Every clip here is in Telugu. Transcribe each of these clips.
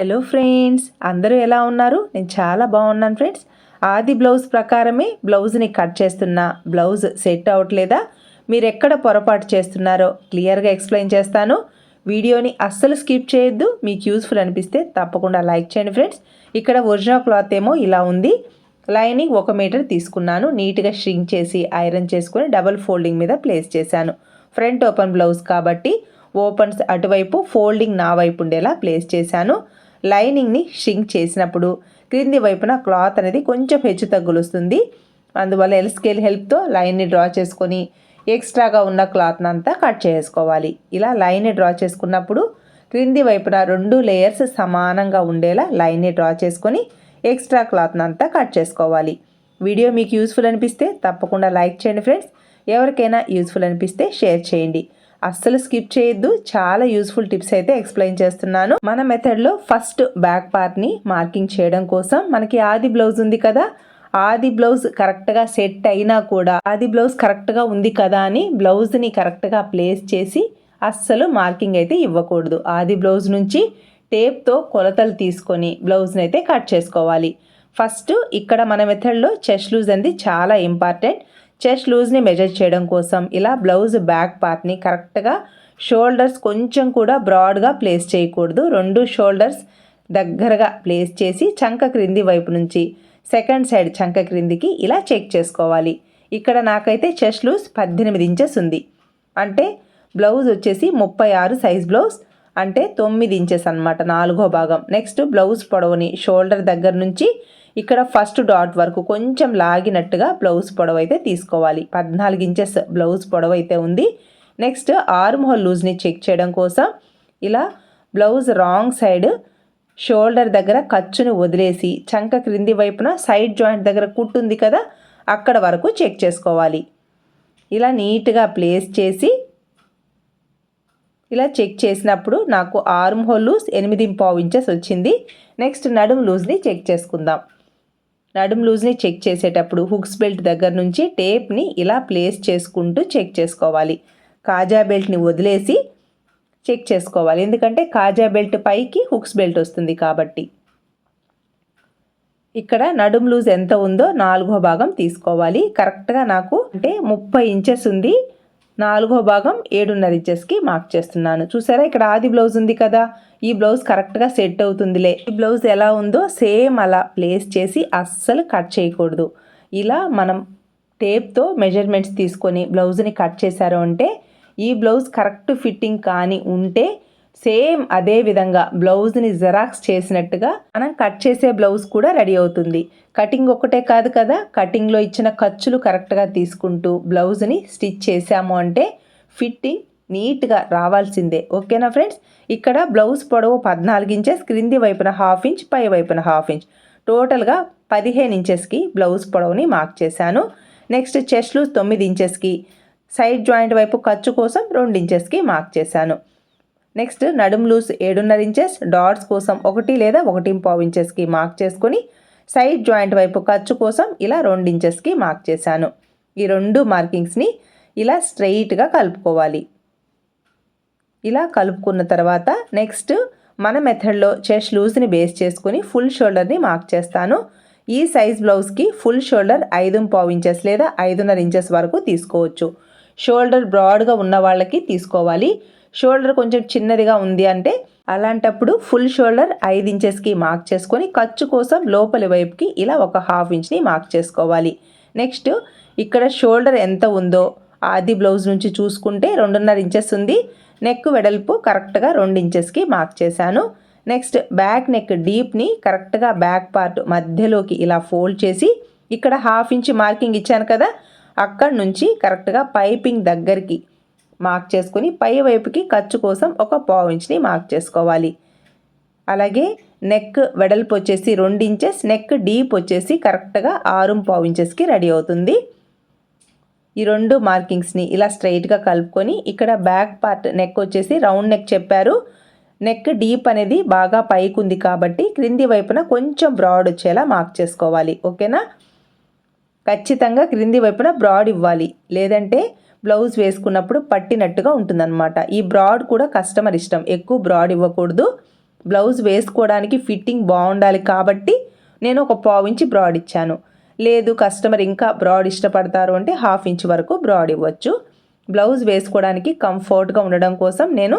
హలో ఫ్రెండ్స్ అందరూ ఎలా ఉన్నారు? నేను చాలా బాగున్నాను ఫ్రెండ్స్ ఆది బ్లౌజ్ ప్రకారమే బ్లౌజ్ని కట్ చేస్తున్నా. బ్లౌజ్ సెట్ అవ్వట్లేదా మీరు ఎక్కడ పొరపాటు చేస్తున్నారో క్లియర్గా ఎక్స్ప్లెయిన్ చేస్తాను. వీడియోని అస్సలు స్కిప్ చేయొద్దు. మీకు యూస్ఫుల్ అనిపిస్తే తప్పకుండా లైక్ చేయండి ఫ్రెండ్స్ ఇక్కడ ఒరిజినల్ క్లాత్ ఏమో ఇలా ఉంది. లైనింగ్ ఒక మీటర్ తీసుకున్నాను. నీట్గా షింక్ చేసి ఐరన్ చేసుకుని డబల్ ఫోల్డింగ్ మీద ప్లేస్ చేశాను. ఫ్రంట్ ఓపెన్ బ్లౌజ్ కాబట్టి ఓపెన్స్ అటువైపు ఫోల్డింగ్ నా వైపు ఉండేలా ప్లేస్ చేశాను. లైనింగ్ని షింక్ చేసినప్పుడు క్రింది వైపున క్లాత్ అనేది కొంచెం హెచ్చు తగ్గులు వస్తుంది అందువల్ల ఎల్ స్కేల్ హెల్ప్తో లైన్ని డ్రా చేసుకొని ఎక్స్ట్రాగా ఉన్న క్లాత్ని అంతా కట్ చేసుకోవాలి. ఇలా లైన్ని డ్రా చేసుకున్నప్పుడు క్రింది వైపున రెండు లేయర్స్ సమానంగా ఉండేలా లైన్ని డ్రా చేసుకొని ఎక్స్ట్రా క్లాత్ని అంతా కట్ చేసుకోవాలి. వీడియో మీకు యూస్ఫుల్ అనిపిస్తే తప్పకుండా లైక్ చేయండి ఫ్రెండ్స్. ఎవరికైనా యూస్ఫుల్ అనిపిస్తే షేర్ చేయండి. అస్సలు స్కిప్ చేయొద్దు. చాలా యూస్ఫుల్ టిప్స్ అయితే ఎక్స్ప్లెయిన్ చేస్తున్నాను. మన మెథడ్లో ఫస్ట్ బ్యాక్ పార్ట్ని మార్కింగ్ చేయడం కోసం మనకి ఆది బ్లౌజ్ ఉంది కదా? ఆది బ్లౌజ్ కరెక్ట్గా సెట్ అయినా కూడా ఆది బ్లౌజ్ కరెక్ట్గా ఉంది కదా అని బ్లౌజ్ని కరెక్ట్గా ప్లేస్ చేసి అస్సలు మార్కింగ్ అయితే ఇవ్వకూడదు. ఆది బ్లౌజ్ నుంచి టేప్తో కొలతలు తీసుకొని బ్లౌజ్ని అయితే కట్ చేసుకోవాలి. ఫస్ట్ ఇక్కడ మన మెథడ్లో చెస్ట్ లూజ్ అనేది చాలా ఇంపార్టెంట్ చెస్ట్ లూజ్ని మెజర్ చేయడం కోసం ఇలా బ్లౌజ్ బ్యాక్ పార్ట్ని కరెక్ట్గా షోల్డర్స్ కొంచెం కూడా బ్రాడ్గా ప్లేస్ చేయకూడదు. రెండు షోల్డర్స్ దగ్గరగా ప్లేస్ చేసి చంక క్రింది వైపు నుంచి సెకండ్ సైడ్ చంక క్రిందికి ఇలా చెక్ చేసుకోవాలి. ఇక్కడ నాకైతే చెస్ట్ లూజ్ పద్దెనిమిది ఇంచెస్ ఉంది. అంటే బ్లౌజ్ వచ్చేసి ముప్పై ఆరు సైజ్ బ్లౌజ్ అంటే తొమ్మిది ఇంచెస్ అనమాట నాలుగో భాగం. నెక్స్ట్ బ్లౌజ్ పొడవుని షోల్డర్ దగ్గర నుంచి ఇక్కడ ఫస్ట్ డాట్ వరకు కొంచెం లాగినట్టుగా బ్లౌజ్ పొడవు అయితే తీసుకోవాలి. పద్నాలుగు ఇంచెస్ బ్లౌజ్ పొడవు అయితే ఉంది. నెక్స్ట్ ఆర్మ్ హోల్ లూజ్ని చెక్ చేయడం కోసం ఇలా బ్లౌజ్ రాంగ్ సైడ్ షోల్డర్ దగ్గర ఖర్చుని వదిలేసి చంక క్రింది వైపున సైడ్ జాయింట్ దగ్గర కుట్టుంది కదా అక్కడ వరకు చెక్ చేసుకోవాలి. ఇలా నీట్గా ప్లేస్ చేసి ఇలా చెక్ చేసినప్పుడు నాకు ఆర్మ్ హోల్ లూజ్ ఎనిమిది పావు ఇంచెస్ వచ్చింది. నెక్స్ట్ నడుము లూజ్ని చెక్ చేసుకుందాం. నడుం లూజ్ని చెక్ చేసేటప్పుడు హుక్స్ బెల్ట్ దగ్గర నుంచి టేప్ని ఇలా ప్లేస్ చేసుకుంటూ చెక్ చేసుకోవాలి. కాజా బెల్ట్ని వదిలేసి చెక్ చేసుకోవాలి. ఎందుకంటే కాజా బెల్ట్ పైకి హుక్స్ బెల్ట్ వస్తుంది కాబట్టి. ఇక్కడ నడుం లూజ్ ఎంత ఉందో నాలుగో భాగం తీసుకోవాలి. కరెక్ట్గా నాకు అంటే ముప్పై ఇంచెస్ ఉంది. నాలుగో భాగం ఏడున్నర ఇంచెస్కి మార్క్ చేస్తున్నాను. చూసారా? ఇక్కడ ఆది బ్లౌజ్ ఉంది కదా. ఈ బ్లౌజ్ కరెక్ట్గా సెట్ అవుతుందిలే. ఈ బ్లౌజ్ ఎలా ఉందో సేమ్ అలా ప్లేస్ చేసి అస్సలు కట్ చేయకూడదు. ఇలా మనం టేప్తో మెజర్మెంట్స్ తీసుకొని బ్లౌజ్ని కట్ చేశారు అంటే ఈ బ్లౌజ్ కరెక్ట్ ఫిట్టింగ్ కానీ ఉంటే సేమ్ అదే విధంగా బ్లౌజ్ని జెరాక్స్ చేసినట్టుగా మనం కట్ చేసే బ్లౌజ్ కూడా రెడీ అవుతుంది. కటింగ్ ఒకటే కాదు కదా కటింగ్లో ఇచ్చిన ఖర్చులు కరెక్ట్గా తీసుకుంటూ బ్లౌజ్ని స్టిచ్ చేసాము అంటే ఫిట్టింగ్ నీట్గా రావాల్సిందే. ఓకేనా ఫ్రెండ్స్? ఇక్కడ బ్లౌజ్ పొడవు పద్నాలుగు ఇంచెస్ క్రింది వైపున హాఫ్ ఇంచ్ పై వైపున హాఫ్ ఇంచ్. టోటల్గా పదిహేను ఇంచెస్కి బ్లౌజ్ పొడవుని మార్క్ చేశాను. నెక్స్ట్ చెస్ట్లు తొమ్మిది ఇంచెస్కి సైడ్ జాయింట్ వైపు ఖర్చు కోసం రెండు ఇంచెస్కి మార్క్ చేశాను. నెక్స్ట్ నడుం లూస్ ఏడున్నర ఇంచెస్ డాట్స్ కోసం ఒకటి లేదా ఒకటి పావు ఇంచెస్కి మార్క్ చేసుకొని సైడ్ జాయింట్ వైపు ఖర్చు కోసం ఇలా రెండు ఇంచెస్కి మార్క్ చేశాను. ఈ రెండు మార్కింగ్స్ని ఇలా స్ట్రెయిట్గా కలుపుకోవాలి. ఇలా కలుపుకున్న తర్వాత నెక్స్ట్ మన మెథడ్లో చెస్ట్ లూజ్ని బేస్ చేసుకుని ఫుల్ షోల్డర్ని మార్క్ చేస్తాను. ఈ సైజ్ బ్లౌజ్కి ఫుల్ షోల్డర్ ఐదు పావు ఇంచెస్ లేదా ఐదున్నర ఇంచెస్ వరకు తీసుకోవచ్చు. షోల్డర్ బ్రాడ్గా ఉన్న వాళ్ళకి తీసుకోవాలి. షోల్డర్ కొంచెం చిన్నదిగా ఉంది అంటే అలాంటప్పుడు ఫుల్ షోల్డర్ ఐదు ఇంచెస్కి మార్క్ చేసుకొని ఖర్చు కోసం లోపలి వైపుకి ఇలా ఒక హాఫ్ ఇంచ్ని మార్క్ చేసుకోవాలి. నెక్స్ట్ ఇక్కడ షోల్డర్ ఎంత ఉందో ఆది బ్లౌజ్ నుంచి చూసుకుంటే రెండున్నర ఇంచెస్ ఉంది. నెక్ వెడల్పు కరెక్ట్గా రెండు ఇంచెస్కి మార్క్ చేశాను. నెక్స్ట్ బ్యాక్ నెక్ డీప్ని కరెక్ట్గా బ్యాక్ పార్ట్ మధ్యలోకి ఇలా ఫోల్డ్ చేసి ఇక్కడ హాఫ్ ఇంచ్ మార్కింగ్ ఇచ్చాను కదా అక్కడ నుంచి కరెక్ట్గా పైపింగ్ దగ్గరికి మార్క్ చేసుకొని పై వైపుకి ఖర్చు కోసం ఒక పావు ఇంచ్ని మార్క్ చేసుకోవాలి. అలాగే నెక్ వెడల్పు వచ్చేసి రెండు ఇంచెస్ నెక్ డీప్ వచ్చేసి కరెక్ట్గా ఆరు పావు ఇంచెస్కి రెడీ అవుతుంది. ఈ రెండు మార్కింగ్స్ని ఇలా స్ట్రైట్గా కలుపుకొని ఇక్కడ బ్యాక్ పార్ట్ నెక్ వచ్చేసి రౌండ్ నెక్ చెప్పారు. నెక్ డీప్ అనేది బాగా పైకి ఉంది కాబట్టి క్రింది వైపున కొంచెం బ్రాడ్ వచ్చేలా మార్క్ చేసుకోవాలి. ఓకేనా? ఖచ్చితంగా క్రింది వైపున బ్రాడ్ ఇవ్వాలి. లేదంటే బ్లౌజ్ వేసుకున్నప్పుడు పట్టినట్టుగా ఉంటుందన్నమాట. ఈ బ్రాడ్ కూడా కస్టమర్ ఇష్టం. ఎక్కువ బ్రాడ్ ఇవ్వకూడదు. బ్లౌజ్ వేసుకోవడానికి ఫిట్టింగ్ బాగుండాలి కాబట్టి నేను ఒక పావు ఇంచి బ్రాడ్ ఇచ్చాను. లేదు కస్టమర్ ఇంకా బ్రాడ్ ఇష్టపడతారు అంటే హాఫ్ ఇంచ్ వరకు బ్రాడ్ ఇవ్వచ్చు. బ్లౌజ్ వేసుకోవడానికి కంఫర్ట్గా ఉండడం కోసం నేను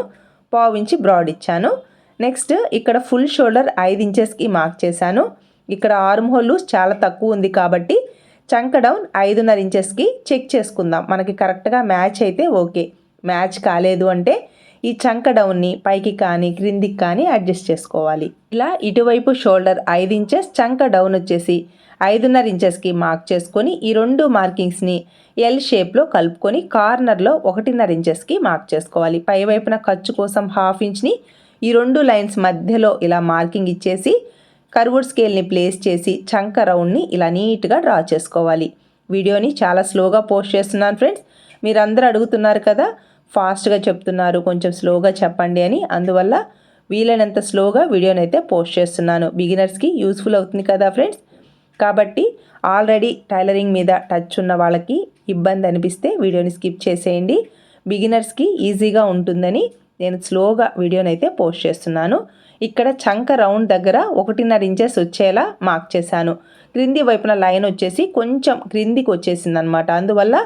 పావు ఇంచ్ బ్రాడ్ ఇచ్చాను. నెక్స్ట్ ఇక్కడ ఫుల్ షోల్డర్ ఐదు ఇంచెస్కి మార్క్ చేశాను. ఇక్కడ ఆర్మ్ హోల్ చాలా తక్కువ ఉంది కాబట్టి చంక డౌన్ ఐదున్నర ఇంచెస్కి చెక్ చేసుకుందాం. మనకి కరెక్ట్గా మ్యాచ్ అయితే ఓకే మ్యాచ్ కాలేదు అంటే ఈ చంక డౌన్ని పైకి కానీ క్రిందికి కానీ అడ్జస్ట్ చేసుకోవాలి. ఇలా ఇటువైపు షోల్డర్ ఐదు ఇంచెస్ చంక డౌన్ వచ్చేసి ఐదున్నర ఇంచెస్కి మార్క్ చేసుకొని ఈ రెండు మార్కింగ్స్ని ఎల్ షేప్లో కలుపుకొని కార్నర్లో ఒకటిన్నర ఇంచెస్కి మార్క్ చేసుకోవాలి. పై వైపున ఖర్చు కోసం హాఫ్ ఇంచ్ని ఈ రెండు లైన్స్ మధ్యలో ఇలా మార్కింగ్ ఇచ్చేసి కర్వుడ్ స్కేల్ని ప్లేస్ చేసి చంక రౌండ్ని ఇలా నీట్గా డ్రా చేసుకోవాలి. వీడియోని చాలా స్లోగా పోస్ట్ చేస్తున్నాను ఫ్రెండ్స్. మీరందరూ అడుగుతున్నారు కదా ఫాస్ట్గా చెప్తున్నారు కొంచెం స్లోగా చెప్పండి అని. అందువల్ల వీలైనంత స్లోగా వీడియోని అయితే పోస్ట్ చేస్తున్నాను. బిగినర్స్కి యూస్ఫుల్ అవుతుంది కదా ఫ్రెండ్స్? కాబట్టి ఆల్రెడీ టైలరింగ్ మీద టచ్ ఉన్న వాళ్ళకి ఇబ్బంది అనిపిస్తే వీడియోని స్కిప్ చేసేయండి. బిగినర్స్కి ఈజీగా ఉంటుందని నేను స్లోగా వీడియోని అయితే పోస్ట్ చేస్తున్నాను. ఇక్కడ చంక రౌండ్ దగ్గర ఒకటిన్నర ఇంచెస్ వచ్చేలా మార్క్ చేశాను. క్రింది వైపున లైన్ వచ్చేసి కొంచెం క్రిందికి వచ్చేసింది అనమాట అందువల్ల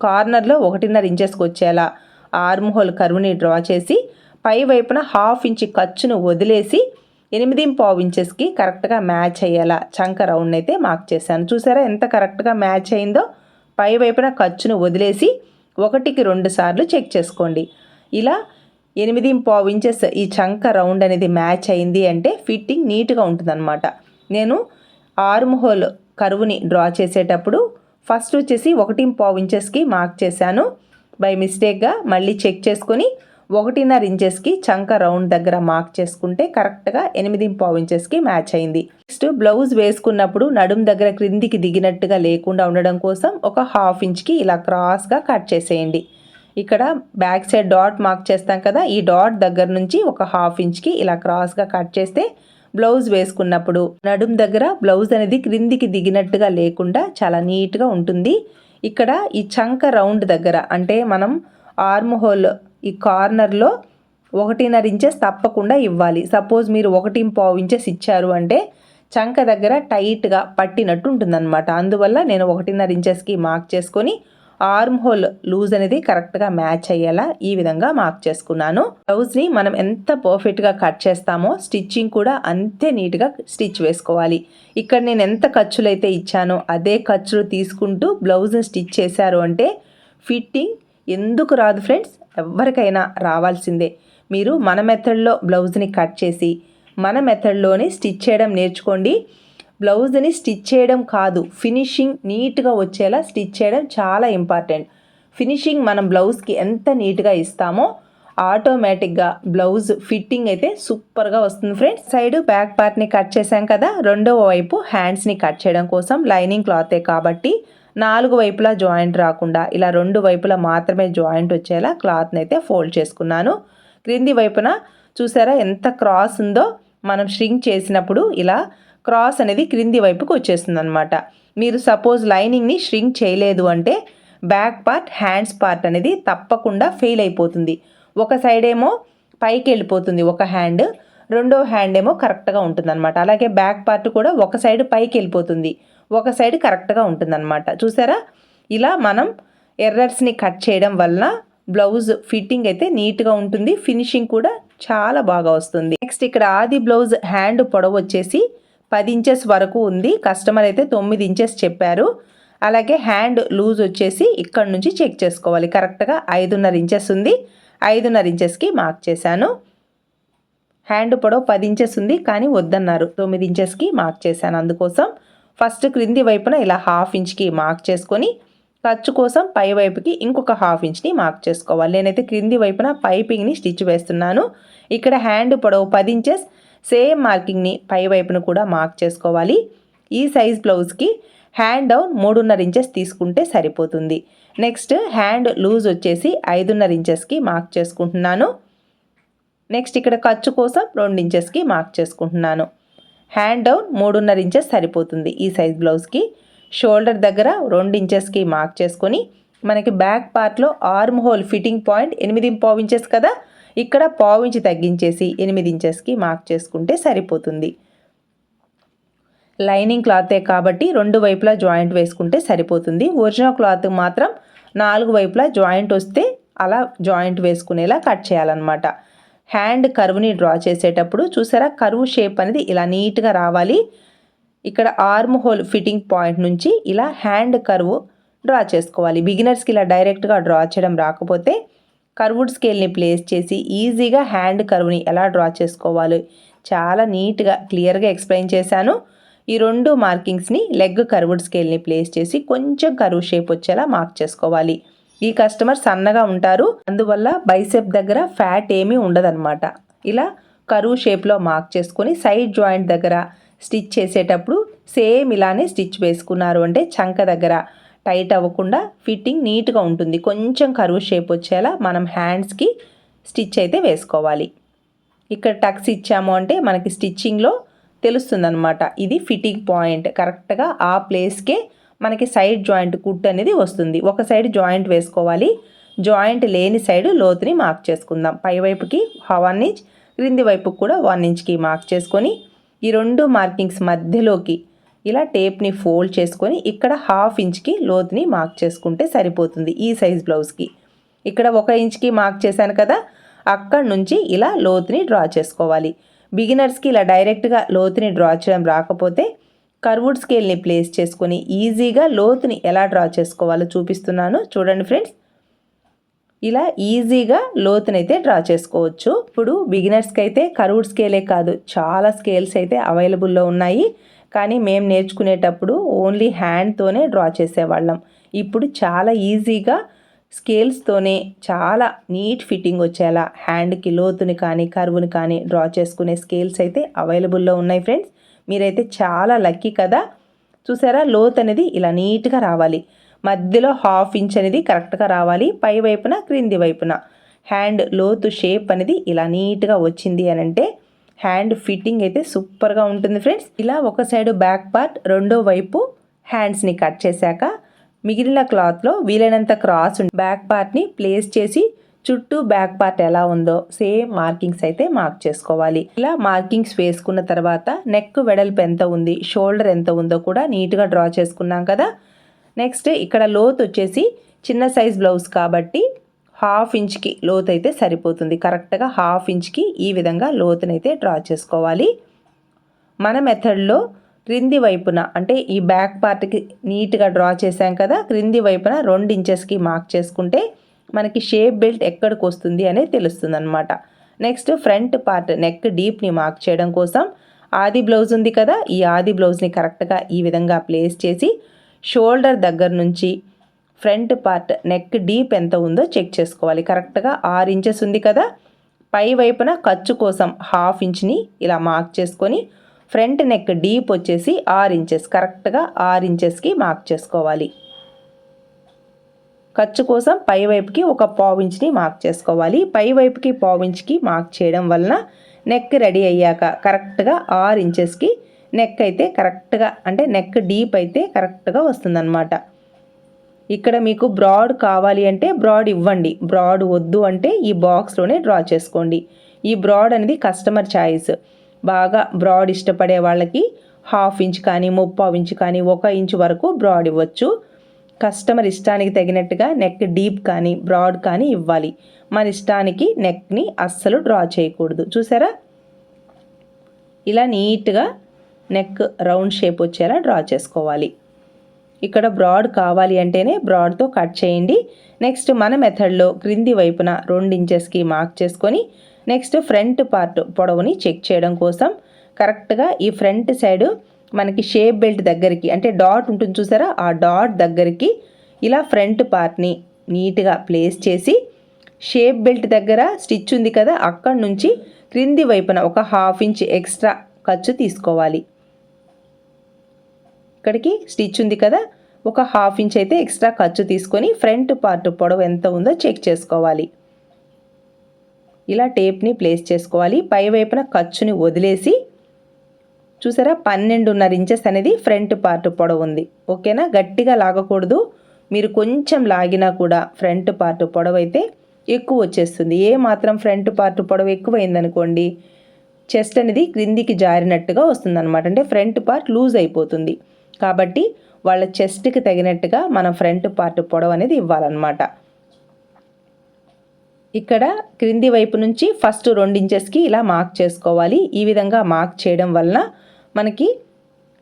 కార్నర్లో ఒకటిన్నర ఇంచెస్కి వచ్చేలా ఆర్మ్ హోల్ కరువుని డ్రా చేసి పై వైపున హాఫ్ ఇంచ్ ఖర్చును వదిలేసి ఎనిమిది పావు ఇంచెస్కి కరెక్ట్గా మ్యాచ్ అయ్యేలా చంక రౌండ్ అయితే మార్క్ చేశాను. చూసారా ఎంత కరెక్ట్గా మ్యాచ్ అయిందో? పై వైపున ఖర్చును వదిలేసి ఒకటికి రెండు సార్లు చెక్ చేసుకోండి. ఇలా ఎనిమిది పావు ఇంచెస్ ఈ చంక రౌండ్ అనేది మ్యాచ్ అయింది అంటే ఫిట్టింగ్ నీట్గా ఉంటుందన్నమాట. నేను ఆర్మ్ హోల్ కరువుని డ్రా చేసేటప్పుడు ఫస్ట్ వచ్చేసి ఒకటి పావు ఇంచెస్కి మార్క్ చేశాను. బై మిస్టేక్గా మళ్ళీ చెక్ చేసుకొని ఒకటిన్నర ఇంచెస్కి చంక రౌండ్ దగ్గర మార్క్ చేసుకుంటే కరెక్ట్గా ఎనిమిది పావు ఇంచెస్కి మ్యాచ్ అయింది. నెక్స్ట్ బ్లౌజ్ వేసుకున్నప్పుడు నడుం దగ్గర క్రిందికి దిగినట్టుగా లేకుండా ఉండడం కోసం ఒక హాఫ్ ఇంచ్కి ఇలా క్రాస్గా కట్ చేసేయండి. ఇక్కడ బ్యాక్ సైడ్ డాట్ మార్క్ చేస్తాం కదా ఈ డాట్ దగ్గర నుంచి ఒక హాఫ్ ఇంచ్కి ఇలా క్రాస్గా కట్ చేస్తే బ్లౌజ్ వేసుకున్నప్పుడు నడుం దగ్గర బ్లౌజ్ అనేది క్రిందికి దిగినట్టుగా లేకుండా చాలా నీట్గా ఉంటుంది. ఇక్కడ ఈ చంక రౌండ్ దగ్గర అంటే మనం ఆర్మ్ హోల్ ఈ కార్నర్లో ఒకటిన్నర ఇంచెస్ తప్పకుండా ఇవ్వాలి. సపోజ్ మీరు ఒకటి పావు ఇంచెస్ ఇచ్చారు అంటే చంక దగ్గర టైట్గా పట్టినట్టు ఉంటుందన్నమాట. అందువల్ల నేను ఒకటిన్నర ఇంచెస్కి మార్క్ చేసుకొని ఆర్మ్ హోల్ లూజ్ అనేది కరెక్ట్గా మ్యాచ్ అయ్యేలా ఈ విధంగా మార్క్ చేసుకున్నాను. బ్లౌజ్ని మనం ఎంత పర్ఫెక్ట్గా కట్ చేస్తామో స్టిచ్చింగ్ కూడా అంతే నీట్గా స్టిచ్ వేసుకోవాలి. ఇక్కడ నేను ఎంత ఖర్చులు అయితే ఇచ్చానో అదే ఖర్చులు తీసుకుంటూ బ్లౌజ్ని స్టిచ్ చేశారు అంటే ఫిట్టింగ్ ఎందుకు రాదు ఫ్రెండ్స్? ఎవరికైనా రావాల్సిందే. మీరు మన మెథడ్లో బ్లౌజ్ని కట్ చేసి మన మెథడ్లోనే స్టిచ్ చేయడం నేర్చుకోండి. బ్లౌజ్ని స్టిచ్ చేయడం కాదు. ఫినిషింగ్ నీట్గా వచ్చేలా స్టిచ్ చేయడం చాలా ఇంపార్టెంట్. ఫినిషింగ్ మనం బ్లౌజ్కి ఎంత నీట్గా ఇస్తామో ఆటోమేటిక్గా బ్లౌజ్ ఫిట్టింగ్ అయితే సూపర్గా వస్తుంది ఫ్రెండ్స్. సైడ్ బ్యాక్ పార్ట్ని కట్ చేసాం కదా రెండవ వైపు హ్యాండ్స్ని కట్ చేయడం కోసం లైనింగ్ క్లాతే కాబట్టి నాలుగు వైపులా జాయింట్ రాకుండా ఇలా రెండు వైపులా మాత్రమే జాయింట్ వచ్చేలా క్లాత్ని అయితే ఫోల్డ్ చేసుకున్నాను. క్రింది వైపున చూసారా ఎంత క్రాస్ ఉందో? మనం ష్రింక్ చేసినప్పుడు ఇలా క్రాస్ అనేది క్రింది వైపుకి వచ్చేస్తుంది అనమాట మీరు సపోజ్ లైనింగ్ని ష్రింక్ చేయలేదు అంటే బ్యాక్ పార్ట్ హ్యాండ్స్ పార్ట్ అనేది తప్పకుండా ఫెయిల్ అయిపోతుంది. ఒక సైడ్ ఏమో పైకి వెళ్ళిపోతుంది ఒక హ్యాండ్ రెండో హ్యాండ్ ఏమో కరెక్ట్గా ఉంటుంది అనమాట అలాగే బ్యాక్ పార్ట్ కూడా ఒక సైడ్ పైకి వెళ్ళిపోతుంది ఒక సైడ్ కరెక్ట్గా ఉంటుందన్నమాట. చూసారా? ఇలా మనం ఎర్రర్స్ని కట్ చేయడం వలన బ్లౌజ్ ఫిట్టింగ్ అయితే నీట్గా ఉంటుంది ఫినిషింగ్ కూడా చాలా బాగా వస్తుంది. నెక్స్ట్ ఇక్కడ ఆది బ్లౌజ్ హ్యాండ్ పొడవు వచ్చేసి పది ఇంచెస్ వరకు ఉంది. కస్టమర్ అయితే తొమ్మిది ఇంచెస్ చెప్పారు. అలాగే హ్యాండ్ లూజ్ వచ్చేసి ఇక్కడ నుంచి చెక్ చేసుకోవాలి. కరెక్ట్గా ఐదున్నర ఇంచెస్ ఉంది. ఐదున్నర ఇంచెస్కి మార్క్ చేశాను. హ్యాండ్ పొడవు పది ఇంచెస్ ఉంది కానీ వద్దన్నారు. తొమ్మిది ఇంచెస్కి మార్క్ చేశాను అందుకోసం. ఫస్ట్ క్రింది వైపున ఇలా హాఫ్ ఇంచ్కి మార్క్ చేసుకొని ఖర్చు కోసం పై వైపుకి ఇంకొక హాఫ్ ఇంచ్ని మార్క్ చేసుకోవాలి. నేనైతే క్రింది వైపున పైపింగ్ని స్టిచ్ వేస్తున్నాను. ఇక్కడ హ్యాండ్ పొడవు పది ఇంచెస్ సేమ్ మార్కింగ్ని పై వైపున కూడా మార్క్ చేసుకోవాలి. ఈ సైజ్ బ్లౌజ్కి హ్యాండ్ డౌన్ మూడున్నర ఇంచెస్ తీసుకుంటే సరిపోతుంది. నెక్స్ట్ హ్యాండ్ లూజ్ వచ్చేసి ఐదున్నర ఇంచెస్కి మార్క్ చేసుకుంటున్నాను. నెక్స్ట్ ఇక్కడ ఖర్చు కోసం రెండు ఇంచెస్కి మార్క్ చేసుకుంటున్నాను. హ్యాండ్ డౌన్ మూడున్నర ఇంచెస్ సరిపోతుంది ఈ సైజ్ బ్లౌజ్కి. షోల్డర్ దగ్గర రెండు ఇంచెస్కి మార్క్ చేసుకొని మనకి బ్యాక్ పార్ట్లో ఆర్మ్ హోల్ ఫిట్టింగ్ పాయింట్ ఎనిమిది పావు ఇంచెస్ కదా? ఇక్కడ పావు ఇంచు తగ్గించేసి ఎనిమిది ఇంచెస్కి మార్క్ చేసుకుంటే సరిపోతుంది. లైనింగ్ క్లాతే కాబట్టి రెండు వైపులా జాయింట్ వేసుకుంటే సరిపోతుంది. ఒరిజినల్ క్లాత్ మాత్రం నాలుగు వైపులా జాయింట్ వస్తే అలా జాయింట్ వేసుకునేలా కట్ చేయాలన్నమాట. హ్యాండ్ కర్వ్ని డ్రా చేసేటప్పుడు చూసారా? కర్వ్ షేప్ అనేది ఇలా నీట్గా రావాలి. ఇక్కడ ఆర్మ్ హోల్ ఫిట్టింగ్ పాయింట్ నుంచి ఇలా హ్యాండ్ కర్వ్ డ్రా చేసుకోవాలి. బిగినర్స్కి ఇలా డైరెక్ట్గా డ్రా చేయడం రాకపోతే కర్వుడ్ స్కేల్ని ప్లేస్ చేసి ఈజీగా హ్యాండ్ కర్వ్ని ఎలా డ్రా చేసుకోవాలి? చాలా నీట్గా క్లియర్గా ఎక్స్ప్లెయిన్ చేశాను. ఈ రెండు మార్కింగ్స్ని లెగ్ కర్వుడ్ స్కేల్ని ప్లేస్ చేసి కొంచెం కరువు షేప్ వచ్చేలా మార్క్ చేసుకోవాలి. ఈ కస్టమర్ సన్నగా ఉంటారు. అందువల్ల బైసెప్ దగ్గర ఫ్యాట్ ఏమీ ఉండదన్నమాట. ఇలా కరువు షేప్లో మార్క్ చేసుకొని సైడ్ జాయింట్ దగ్గర స్టిచ్ చేసేటప్పుడు సేమ్ ఇలానే స్టిచ్ వేసుకున్నారు అంటే చంక దగ్గర. టైట్ అవ్వకుండా ఫిట్టింగ్ నీట్గా ఉంటుంది. కొంచెం కరువు షేప్ వచ్చేలా మనం హ్యాండ్స్కి స్టిచ్ అయితే వేసుకోవాలి. ఇక్కడ టక్స్ ఇచ్చాము అంటే మనకి స్టిచ్చింగ్లో తెలుస్తుందనమాట ఇది ఫిట్టింగ్ పాయింట్. కరెక్ట్గా ఆ ప్లేస్కే మనకి సైడ్ జాయింట్ కుట్ అనేది వస్తుంది. ఒక సైడ్ జాయింట్ వేసుకోవాలి. జాయింట్ లేని సైడ్ లోతుని మార్క్ చేసుకుందాం. పై వైపుకి వన్ ఇంచ్ క్రింది వైపుకి కూడా వన్ ఇంచ్కి మార్క్ చేసుకొని ఈ రెండు మార్కింగ్స్ మధ్యలోకి ఇలా టేప్ని ఫోల్డ్ చేసుకొని ఇక్కడ హాఫ్ ఇంచ్కి లోతుని మార్క్ చేసుకుంటే సరిపోతుంది ఈ సైజ్ బ్లౌజ్కి. ఇక్కడ ఒక ఇంచ్కి మార్క్ చేశాను కదా అక్కడ నుంచి ఇలా లోతుని డ్రా చేసుకోవాలి. బిగినర్స్కి ఇలా డైరెక్ట్గా లోతుని డ్రా చేయడం రాకపోతే కర్వుడ్ స్కేల్ని ప్లేస్ చేసుకొని ఈజీగా లోతుని ఎలా డ్రా చేసుకోవాలో చూపిస్తున్నాను. చూడండి ఫ్రెండ్స్. ఇలా ఈజీగా లోతునైతే డ్రా చేసుకోవచ్చు. ఇప్పుడు బిగినర్స్కి అయితే కర్వుడ్ స్కేలే కాదు చాలా స్కేల్స్ అయితే అవైలబుల్లో ఉన్నాయి. కానీ మేము నేర్చుకునేటప్పుడు ఓన్లీ హ్యాండ్తోనే డ్రా చేసేవాళ్ళం. ఇప్పుడు చాలా ఈజీగా స్కేల్స్తోనే చాలా నీట్ ఫిట్టింగ్ వచ్చేలా హ్యాండ్కి లోతుని కానీ కరువుని కానీ డ్రా చేసుకునే స్కేల్స్ అయితే అవైలబుల్లో ఉన్నాయి ఫ్రెండ్స్. మీరైతే చాలా లక్కీ కదా. చూసారా? లోత్ అనేది ఇలా నీట్గా రావాలి. మధ్యలో హాఫ్ ఇంచ్ అనేది కరెక్ట్గా రావాలి. పై వైపున క్రింది వైపున. హ్యాండ్ లోతు షేప్ అనేది ఇలా నీట్గా వచ్చింది అని అంటే హ్యాండ్ ఫిట్టింగ్ అయితే సూపర్గా ఉంటుంది ఫ్రెండ్స్. ఇలా ఒక సైడ్ బ్యాక్ పార్ట్ రెండో వైపు హ్యాండ్స్ని కట్ చేశాక మిగిలిన క్లాత్లో వీలైనంత క్రాస్ బ్యాక్ పార్ట్ని ప్లేస్ చేసి చుట్టూ బ్యాక్ పార్ట్ ఎలా ఉందో సేమ్ మార్కింగ్స్ అయితే మార్క్ చేసుకోవాలి. ఇలా మార్కింగ్స్ వేసుకున్న తర్వాత నెక్ వెడల్పు ఎంత ఉంది షోల్డర్ ఎంత ఉందో కూడా నీట్గా డ్రా చేసుకున్నాం కదా. నెక్స్ట్ ఇక్కడ లోత్ వచ్చేసి చిన్న సైజ్ బ్లౌజ్ కాబట్టి హాఫ్ ఇంచ్కి లోతు అయితే సరిపోతుంది. కరెక్ట్గా హాఫ్ ఇంచ్కి ఈ విధంగా లోతునైతే డ్రా చేసుకోవాలి. మన మెథడ్లో క్రింది వైపున అంటే ఈ బ్యాక్ పార్ట్కి నీట్గా డ్రా చేసాం కదా క్రింది వైపున రెండు ఇంచెస్కి మార్క్ చేసుకుంటే మనకి షేప్ బెల్ట్ ఎక్కడికి వస్తుంది అనేది తెలుస్తుంది అనమాట నెక్స్ట్ ఫ్రంట్ పార్ట్ నెక్ డీప్ని మార్క్ చేయడం కోసం ఆది బ్లౌజ్ ఉంది కదా ఈ ఆది బ్లౌజ్ని కరెక్ట్గా ఈ విధంగా ప్లేస్ చేసి షోల్డర్ దగ్గర నుంచి ఫ్రంట్ పార్ట్ నెక్ డీప్ ఎంత ఉందో చెక్ చేసుకోవాలి. కరెక్ట్గా ఆరు ఇంచెస్ ఉంది కదా? పై వైపున ఖర్చు కోసం హాఫ్ ఇంచ్ని ఇలా మార్క్ చేసుకొని ఫ్రంట్ నెక్ డీప్ వచ్చేసి ఆరు ఇంచెస్. కరెక్ట్గా ఆరు ఇంచెస్కి మార్క్ చేసుకోవాలి. ఖర్చు కోసం పై వైపుకి ఒక పావు ఇంచ్ని మార్క్ చేసుకోవాలి. పై వైపుకి పావు ఇంచ్కి మార్క్ చేయడం వలన నెక్ రెడీ అయ్యాక కరెక్ట్గా ఆరు ఇంచెస్కి నెక్ అయితే కరెక్ట్గా అంటే నెక్ డీప్ అయితే కరెక్ట్గా వస్తుందన్నమాట. ఇక్కడ మీకు బ్రాడ్ కావాలి అంటే బ్రాడ్ ఇవ్వండి. బ్రాడ్ వద్దు అంటే ఈ బాక్స్లోనే డ్రా చేసుకోండి. ఈ బ్రాడ్ అనేది కస్టమర్ ఛాయిస్ బాగా బ్రాడ్ ఇష్టపడే వాళ్ళకి హాఫ్ ఇంచ్ కానీ ముప్పావు ఇంచ్ కానీ ఒక ఇంచ్ వరకు బ్రాడ్ ఇవ్వచ్చు. కస్టమర్ ఇష్టానికి తగినట్టుగా నెక్ డీప్ కానీ బ్రాడ్ కానీ ఇవ్వాలి. మన ఇష్టానికి నెక్ని అస్సలు డ్రా చేయకూడదు. చూసారా? ఇలా నీట్గా నెక్ రౌండ్ షేప్ వచ్చేలా డ్రా చేసుకోవాలి. ఇక్కడ బ్రాడ్ కావాలి అంటేనే బ్రాడ్తో కట్ చేయండి. నెక్స్ట్ మన మెథడ్లో క్రింది వైపున రెండు ఇంచెస్కి మార్క్ చేసుకొని నెక్స్ట్ ఫ్రంట్ పార్ట్ పొడవుని చెక్ చేయడం కోసం కరెక్ట్గా ఈ ఫ్రంట్ సైడ్ మనకి షేప్ బెల్ట్ దగ్గరికి అంటే డాట్ ఉంటుంది చూసారా? ఆ డాట్ దగ్గరికి ఇలా ఫ్రంట్ పార్ట్ని నీట్గా ప్లేస్ చేసి షేప్ బెల్ట్ దగ్గర స్టిచ్ ఉంది కదా అక్కడి నుంచి క్రింది వైపున ఒక హాఫ్ ఇంచ్ ఎక్స్ట్రా ఖర్చు తీసుకోవాలి. ఇక్కడికి స్టిచ్ ఉంది కదా ఒక హాఫ్ ఇంచ్ అయితే ఎక్స్ట్రా ఖర్చు తీసుకొని ఫ్రంట్ పార్ట్ పొడవు ఎంత ఉందో చెక్ చేసుకోవాలి. ఇలా టేప్ని ప్లేస్ చేసుకోవాలి. పై వైపున ఖర్చుని వదిలేసి చూసారా పన్నెండున్నర ఇంచెస్ అనేది ఫ్రంట్ పార్ట్ పొడవు ఉంది. ఓకేనా? గట్టిగా లాగకూడదు. మీరు కొంచెం లాగినా కూడా ఫ్రంట్ పార్ట్ పొడవు అయితే ఎక్కువ వచ్చేస్తుంది. ఏ మాత్రం ఫ్రంట్ పార్ట్ పొడవు ఎక్కువైందనుకోండి చెస్ట్ అనేది క్రిందికి జారినట్టుగా వస్తుందన్నమాట. అంటే ఫ్రంట్ పార్ట్ లూజ్ అయిపోతుంది. కాబట్టి వాళ్ళ చెస్ట్కి తగినట్టుగా మనం ఫ్రంట్ పార్ట్ పొడవు అనేది ఇవ్వాలన్నమాట. ఇక్కడ క్రింది వైపు నుంచి ఫస్ట్ రెండు ఇంచెస్కి ఇలా మార్క్ చేసుకోవాలి. ఈ విధంగా మార్క్ చేయడం వలన మనకి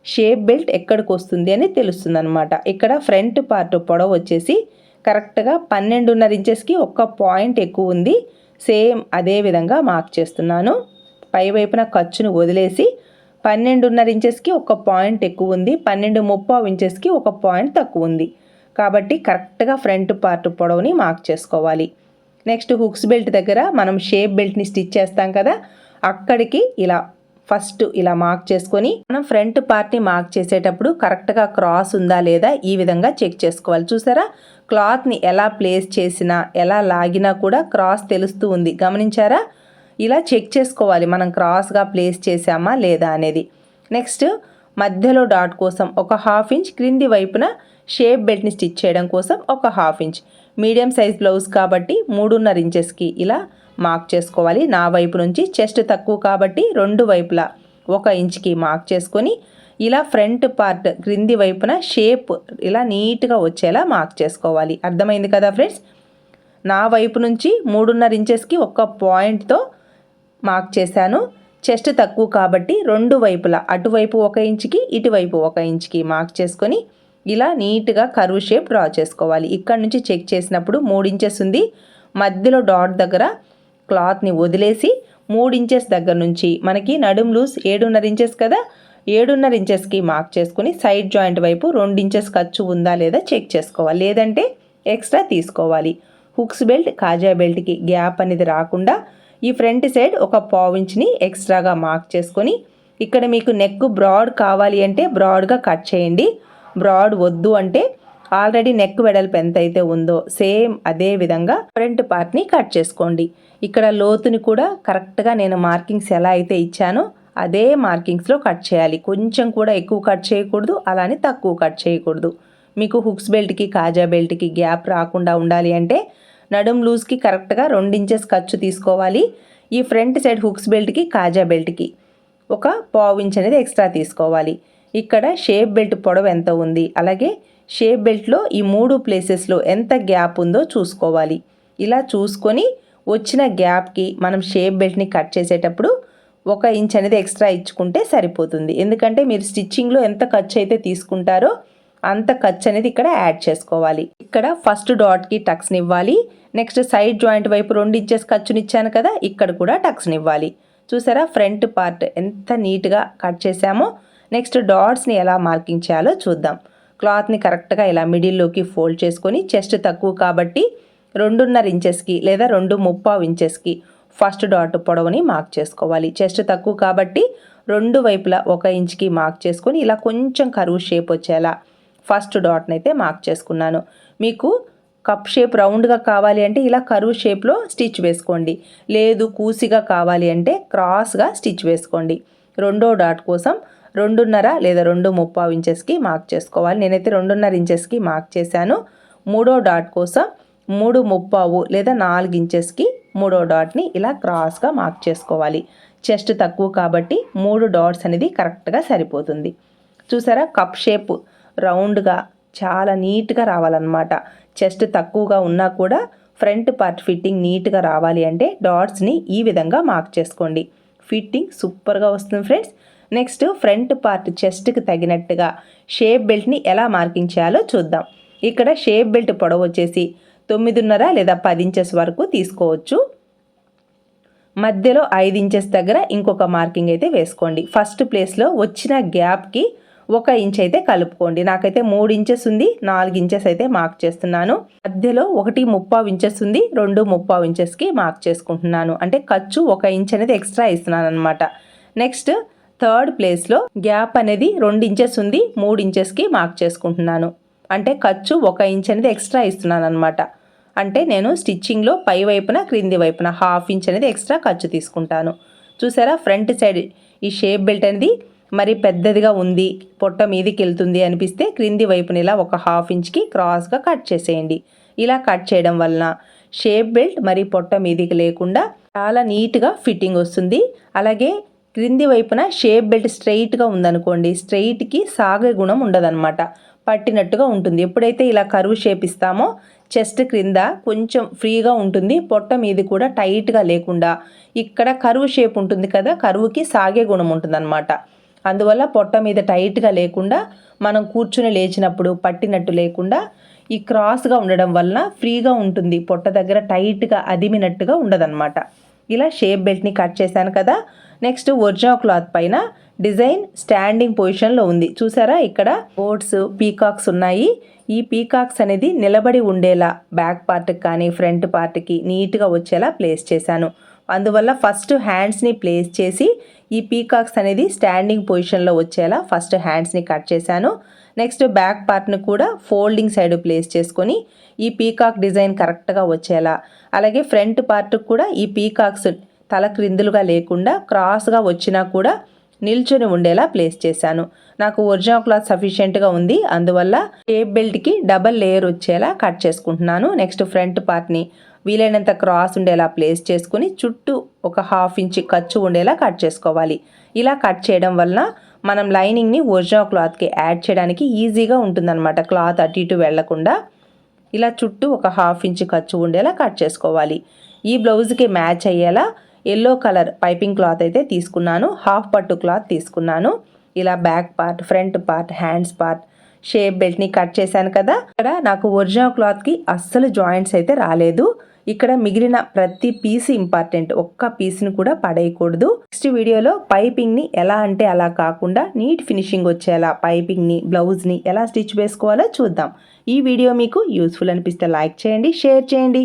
షేప్ బెల్ట్ ఎక్కడికి వస్తుంది అని తెలుస్తుంది అనమాట ఇక్కడ ఫ్రంట్ పార్ట్ పొడవు వచ్చేసి కరెక్ట్గా పన్నెండున్నర ఇంచెస్కి ఒక్క పాయింట్ ఎక్కువ ఉంది. సేమ్ అదే విధంగా మార్క్ చేస్తున్నాను. పై వైపున ఖర్చును వదిలేసి పన్నెండున్నర ఇంచెస్కి ఒక పాయింట్ ఎక్కువ ఉంది పన్నెండు ముప్పావు ఇంచెస్కి ఒక పాయింట్ తక్కువ ఉంది కాబట్టి కరెక్ట్గా ఫ్రంట్ పార్ట్ పొడవుని మార్క్ చేసుకోవాలి. నెక్స్ట్ హుక్స్ బెల్ట్ దగ్గర మనం షేప్ బెల్ట్ని స్టిచ్ చేస్తాం కదా అక్కడికి ఇలా ఫస్ట్ ఇలా మార్క్ చేసుకొని మనం ఫ్రంట్ పార్ట్ని మార్క్ చేసేటప్పుడు కరెక్ట్గా క్రాస్ ఉందా లేదా ఈ విధంగా చెక్ చేసుకోవాలి. చూసారా? క్లాత్ని ఎలా ప్లేస్ చేసినా ఎలా లాగినా కూడా క్రాస్ తెలుస్తూ ఉంది. గమనించారా? ఇలా చెక్ చేసుకోవాలి. మనం క్రాస్గా ప్లేస్ చేసామా లేదా అనేది. నెక్స్ట్ మధ్యలో డాట్ కోసం ఒక హాఫ్ ఇంచ్ క్రింది వైపున షేప్ బెల్ట్ని స్టిచ్ చేయడం కోసం ఒక half inch. Medium size blouse కాబట్టి మూడున్నర ఇంచెస్కి ఇలా మార్క్ చేసుకోవాలి. నా వైపు నుంచి చెస్ట్ తక్కువ కాబట్టి రెండు వైపులా ఒక ఇంచ్కి మార్క్ చేసుకొని ఇలా ఫ్రంట్ పార్ట్ క్రింది వైపున షేప్ ఇలా నీట్గా వచ్చేలా మార్క్ చేసుకోవాలి. అర్థమైంది కదా ఫ్రెండ్స్? నా వైపు నుంచి మూడున్నర ఇంచెస్కి ఒక పాయింట్తో మార్క్ చేశాను. చెస్ట్ తక్కువ కాబట్టి రెండు వైపులా అటువైపు ఒక ఇంచుకి ఇటువైపు ఒక ఇంచుకి మార్క్ చేసుకొని ఇలా నీట్గా కరువు షేప్ డ్రా చేసుకోవాలి. ఇక్కడ నుంచి చెక్ చేసినప్పుడు మూడు ఇంచెస్ ఉంది. మధ్యలో డాట్ దగ్గర క్లాత్ని వదిలేసి మూడు ఇంచెస్ దగ్గర నుంచి మనకి నడుం లూస్ ఏడున్నర ఇంచెస్ కదా ఏడున్నర ఇంచెస్కి మార్క్ చేసుకుని సైడ్ జాయింట్ వైపు రెండు ఇంచెస్ ఖర్చు ఉందా లేదా చెక్ చేసుకోవాలి. లేదంటే ఎక్స్ట్రా తీసుకోవాలి. హుక్స్ బెల్ట్ కాజా బెల్ట్కి గ్యాప్ అనేది రాకుండా ఈ ఫ్రంట్ సైడ్ ఒక పావించ్ని ఎక్స్ట్రాగా మార్క్ చేసుకొని ఇక్కడ మీకు నెక్ బ్రాడ్ కావాలి అంటే బ్రాడ్గా కట్ చేయండి. బ్రాడ్ వద్దు అంటే ఆల్రెడీ నెక్ వెడల్పు ఎంత అయితే ఉందో సేమ్ అదే విధంగా ఫ్రంట్ పార్ట్ని కట్ చేసుకోండి. ఇక్కడ లోతుని కూడా కరెక్ట్గా నేను మార్కింగ్స్ ఎలా అయితే ఇచ్చానో అదే మార్కింగ్స్లో కట్ చేయాలి. కొంచెం కూడా ఎక్కువ కట్ చేయకూడదు అలానే తక్కువ కట్ చేయకూడదు. మీకు హుక్స్ బెల్ట్కి కాజా బెల్ట్కి గ్యాప్ రాకుండా ఉండాలి అంటే నడుం లూజ్కి కరెక్ట్గా రెండు ఇంచెస్ ఖర్చు తీసుకోవాలి. ఈ ఫ్రంట్ సైడ్ హుక్స్ బెల్ట్కి కాజా బెల్ట్కి ఒక పావు ఇంచ్ అనేది ఎక్స్ట్రా తీసుకోవాలి. ఇక్కడ షేప్ బెల్ట్ పొడవు ఎంత ఉంది? అలాగే షేప్ బెల్ట్లో ఈ మూడు ప్లేసెస్లో ఎంత గ్యాప్ ఉందో చూసుకోవాలి. ఇలా చూసుకొని వచ్చిన గ్యాప్కి మనం షేప్ బెల్ట్ని కట్ చేసేటప్పుడు ఒక ఇంచ్ అనేది ఎక్స్ట్రా ఇచ్చుకుంటే సరిపోతుంది. ఎందుకంటే మీరు స్టిచ్చింగ్లో ఎంత ఖర్చు అయితే తీసుకుంటారో అంత ఖర్చు అనేది ఇక్కడ యాడ్ చేసుకోవాలి. ఇక్కడ ఫస్ట్ డాట్కి టక్స్ని ఇవ్వాలి. నెక్స్ట్ సైడ్ జాయింట్ వైపు రెండు ఇంచెస్ ఖర్చునిచ్చాను కదా ఇక్కడ కూడా టక్స్ని ఇవ్వాలి. చూసారా ఫ్రంట్ పార్ట్ ఎంత నీట్గా కట్ చేసామో నెక్స్ట్ డాట్స్ని ఎలా మార్కింగ్ చేయాలో చూద్దాం. క్లాత్ని కరెక్ట్గా ఇలా మిడిల్లోకి ఫోల్డ్ చేసుకొని చెస్ట్ తక్కువ కాబట్టి రెండున్నర ఇంచెస్కి లేదా రెండు ముప్పావు ఇంచెస్కి ఫస్ట్ డాట్ పొడవుని మార్క్ చేసుకోవాలి. చెస్ట్ తక్కువ కాబట్టి రెండు వైపులా ఒక ఇంచ్కి మార్క్ చేసుకొని ఇలా కొంచెం కరువు షేప్ వచ్చేలా ఫస్ట్ డాట్ని అయితే మార్క్ చేసుకున్నాను. మీకు కప్ షేప్ రౌండ్గా కావాలి అంటే ఇలా కరువు షేప్లో స్టిచ్ వేసుకోండి. లేదు కూసిగా కావాలి అంటే క్రాస్గా స్టిచ్ వేసుకోండి. రెండో డాట్ కోసం రెండున్నర లేదా రెండు ముప్పావు ఇంచెస్కి మార్క్ చేసుకోవాలి. నేనైతే రెండున్నర ఇంచెస్కి మార్క్ చేశాను. మూడో డాట్ కోసం మూడు ముప్పావు లేదా నాలుగు ఇంచెస్కి మూడో డాట్ని ఇలా క్రాస్గా మార్క్ చేసుకోవాలి. చెస్ట్ తక్కువ కాబట్టి మూడు డాట్స్ అనేది కరెక్ట్గా సరిపోతుంది. చూసారా? కప్ షేప్ రౌండ్గా చాలా నీట్గా రావాలన్నమాట. చెస్ట్ తక్కువగా ఉన్నా కూడా ఫ్రంట్ పార్ట్ ఫిట్టింగ్ నీట్గా రావాలి అంటే డాట్స్ని ఈ విధంగా మార్క్ చేసుకోండి. ఫిట్టింగ్ సూపర్గా వస్తుంది ఫ్రెండ్స్. నెక్స్ట్ ఫ్రంట్ పార్ట్ చెస్ట్కి తగినట్టుగా షేప్ బెల్ట్ని ఎలా మార్కింగ్ చేయాలో చూద్దాం. ఇక్కడ షేప్ బెల్ట్ పొడవు వచ్చేసి తొమ్మిదిన్నర లేదా పది ఇంచెస్ వరకు తీసుకోవచ్చు. మధ్యలో ఐదు ఇంచెస్ దగ్గర ఇంకొక మార్కింగ్ అయితే వేసుకోండి. ఫస్ట్ ప్లేస్లో వచ్చిన గ్యాప్కి ఒక ఇంచ్ అయితే కలుపుకోండి. నాకైతే మూడు ఇంచెస్ ఉంది. నాలుగు ఇంచెస్ అయితే మార్క్ చేస్తున్నాను. మధ్యలో ఒకటి ముప్పావు ఇంచెస్ ఉంది. రెండు ముప్పావు ఇంచెస్కి మార్క్ చేసుకుంటున్నాను. అంటే ఖర్చు ఒక ఇంచ్ అనేది ఎక్స్ట్రా ఇస్తున్నాను అనమాట నెక్స్ట్ థర్డ్ ప్లేస్లో గ్యాప్ అనేది రెండు ఇంచెస్ ఉంది. మూడు ఇంచెస్కి మార్క్ చేసుకుంటున్నాను. అంటే ఖర్చు ఒక ఇంచ్ అనేది ఎక్స్ట్రా ఇస్తున్నాను అనమాట అంటే నేను స్టిచ్చింగ్లో పై వైపున క్రింది వైపున హాఫ్ ఇంచ్ అనేది ఎక్స్ట్రా ఖర్చు తీసుకుంటాను. చూసారా? ఫ్రంట్ సైడ్ ఈ షేప్ బెల్ట్ అనేది మరి పెద్దదిగా ఉంది పొట్ట మీదికి వెళ్తుంది అనిపిస్తే క్రింది వైపున ఇలా ఒక హాఫ్ ఇంచ్కి క్రాస్గా కట్ చేసేయండి. ఇలా కట్ చేయడం వలన షేప్ బెల్ట్ మరి పొట్ట మీదికి లేకుండా చాలా నీట్గా ఫిట్టింగ్ వస్తుంది. అలాగే క్రింది వైపున షేప్ బెల్ట్ స్ట్రైట్గా ఉందనుకోండి స్ట్రైట్కి సాగే గుణం ఉండదన్నమాట. పట్టినట్టుగా ఉంటుంది. ఎప్పుడైతే ఇలా కరువు షేప్ ఇస్తామో చెస్ట్ క్రింద కొంచెం ఫ్రీగా ఉంటుంది పొట్ట మీది కూడా టైట్గా లేకుండా. ఇక్కడ కరువు షేప్ ఉంటుంది కదా కరువుకి సాగే గుణం ఉంటుందన్నమాట. అందువల్ల పొట్ట మీద టైట్గా లేకుండా మనం కూర్చుని లేచినప్పుడు పట్టినట్టు లేకుండా ఈ క్రాస్గా ఉండడం వలన ఫ్రీగా ఉంటుంది. పొట్ట దగ్గర టైట్గా అదిమినట్టుగా ఉండదన్నమాట. ఇలా షేప్ బెల్ట్ని కట్ చేశాను కదా. నెక్స్ట్ ఒరిజినల్ క్లాత్ పైన డిజైన్ స్టాండింగ్ పొజిషన్లో ఉంది. చూసారా? ఇక్కడ బోట్స్ పీకాక్స్ ఉన్నాయి. ఈ పీకాక్స్ అనేది నిలబడి ఉండేలా బ్యాక్ పార్ట్కి కానీ ఫ్రంట్ పార్ట్కి నీట్గా వచ్చేలా ప్లేస్ చేశాను. అందువల్ల ఫస్ట్ హ్యాండ్స్ని ప్లేస్ చేసి ఈ పీకాక్స్ అనేది స్టాండింగ్ పొజిషన్లో వచ్చేలా ఫస్ట్ హ్యాండ్స్ని కట్ చేశాను. నెక్స్ట్ బ్యాక్ పార్ట్ని కూడా ఫోల్డింగ్ సైడ్ ప్లేస్ చేసుకొని ఈ పీకాక్ డిజైన్ కరెక్ట్గా వచ్చేలా. అలాగే ఫ్రంట్ పార్ట్కి కూడా ఈ పీకాక్స్ తల క్రిందులుగా లేకుండా క్రాస్గా వచ్చినా కూడా నిల్చొని ఉండేలా ప్లేస్ చేశాను. నాకు ఒరిజినల్ క్లాత్ సఫిషియెంట్గా ఉంది. అందువల్ల టేప్ బెల్ట్కి డబల్ లేయర్ వచ్చేలా కట్ చేసుకుంటున్నాను. నెక్స్ట్ ఫ్రంట్ పార్ట్ని వీలైనంత క్రాస్ ఉండేలా ప్లేస్ చేసుకుని చుట్టూ ఒక హాఫ్ ఇంచ్ ఖర్చు ఉండేలా కట్ చేసుకోవాలి. ఇలా కట్ చేయడం వలన మనం లైనింగ్ని ఒరిజినల్ క్లాత్కి యాడ్ చేయడానికి ఈజీగా ఉంటుందన్నమాట. క్లాత్ అటు ఇటు వెళ్ళకుండా ఇలా చుట్టూ ఒక హాఫ్ ఇంచ్ ఖర్చు ఉండేలా కట్ చేసుకోవాలి. ఈ బ్లౌజ్కి మ్యాచ్ అయ్యేలా ఎల్లో కలర్ పైపింగ్ క్లాత్ అయితే తీసుకున్నాను. హాఫ్ పట్టు క్లాత్ తీసుకున్నాను. ఇలా back part front part hands part shape బెల్ట్ని cut చేశాను కదా. ఇక్కడ నాకు ఒరిజినల్ క్లాత్కి అస్సలు జాయింట్స్ అయితే రాలేదు. ఇక్కడ మిగిలిన ప్రతి పీస్ ఇంపార్టెంట్. ఒక్క పీస్ని కూడా పడేయకూడదు. నెక్స్ట్ వీడియోలో పైపింగ్ని ఎలా అంటే అలా కాకుండా నీట్ ఫినిషింగ్ వచ్చేలా పైపింగ్ని బ్లౌజ్ని ఎలా స్టిచ్ వేసుకోవాలో చూద్దాం. ఈ వీడియో మీకు యూస్ఫుల్ అనిపిస్తే లైక్ చేయండి షేర్ చేయండి.